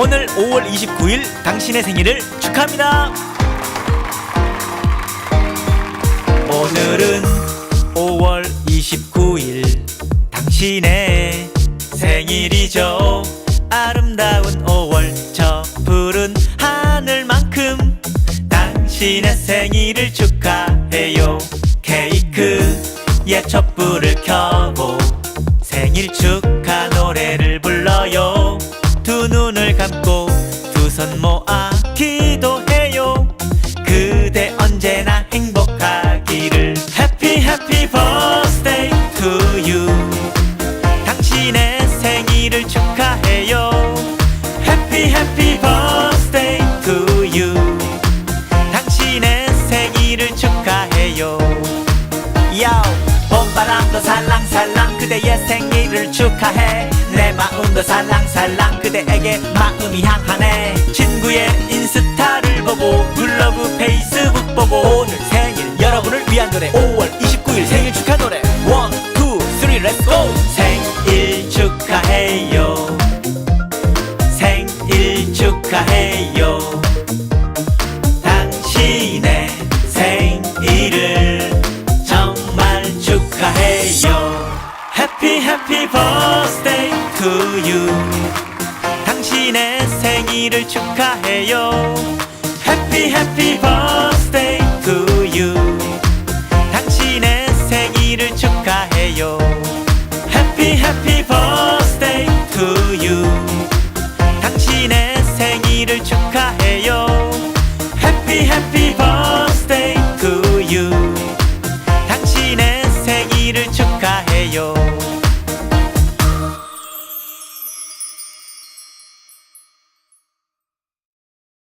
오늘 5월 29일 당신의 생일을 축하합니다. 오늘은 5월 29일 당신의 생일이죠. 아름다운 5월 저 푸른 하늘만큼 당신의 생일을 축하해요. 케이크에 촛불을 켜고 생일 축하 눈을 감고 두 손 모아 기도해요. 그대 언제나 행복하기를. Happy Happy Birthday to you. 당신의 생일을 축하해요. Happy Happy Birthday to you. 당신의 생일을 축하해요. 야오 봄바람도 살랑살랑 그대의 생일을 축하해 내 마음도 살랑살랑 그대에게 마음이 향하네. 친구의 인스타를 보고 블로그 페이스북 보고 오늘 생일 여러분을 위한 노래. 5월 29일 생일 축하 노래. 1, 2, 3 렛츠 고! 생일 축하해요. 생일 축하해요. 당신의 생일을 정말 축하해요. Happy Birthday. to 당신의 생일을 축하해요 Happy Happy Birthday to you 당신의 생일을 축하해요